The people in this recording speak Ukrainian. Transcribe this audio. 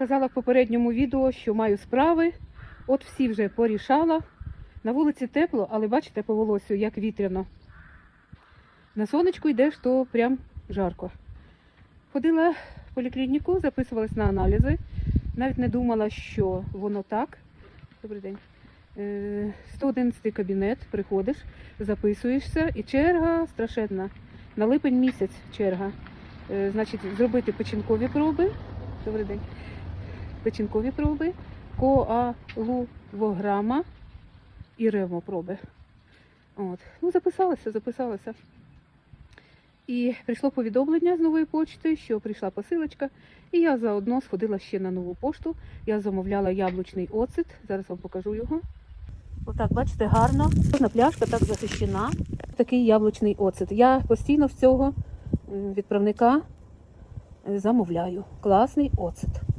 Казала в попередньому відео, що маю справи. От всі вже порішала. На вулиці тепло, але бачите по волосю, як вітряно. На сонечку йдеш, то прям жарко. Ходила в поліклініку, записувалась на аналізи. Навіть не думала, що воно так. Добрий день. Е, 111 кабінет, приходиш, записуєшся, і черга страшенна. На липень місяць черга. Е, Значить, зробити печінкові проби. Добрий день. Печінкові проби, коалувограма і ревмопроби. От. Ну, записалася, записалася. І прийшло повідомлення з нової почти, що прийшла посилочка, і я заодно сходила ще на нову пошту. Я замовляла яблучний оцет. Зараз вам покажу його. Отак, бачите, гарно. Кожна пляшка так захищена. Такий яблучний оцет. Я постійно в цього відправника е, замовляю. Класний оцет.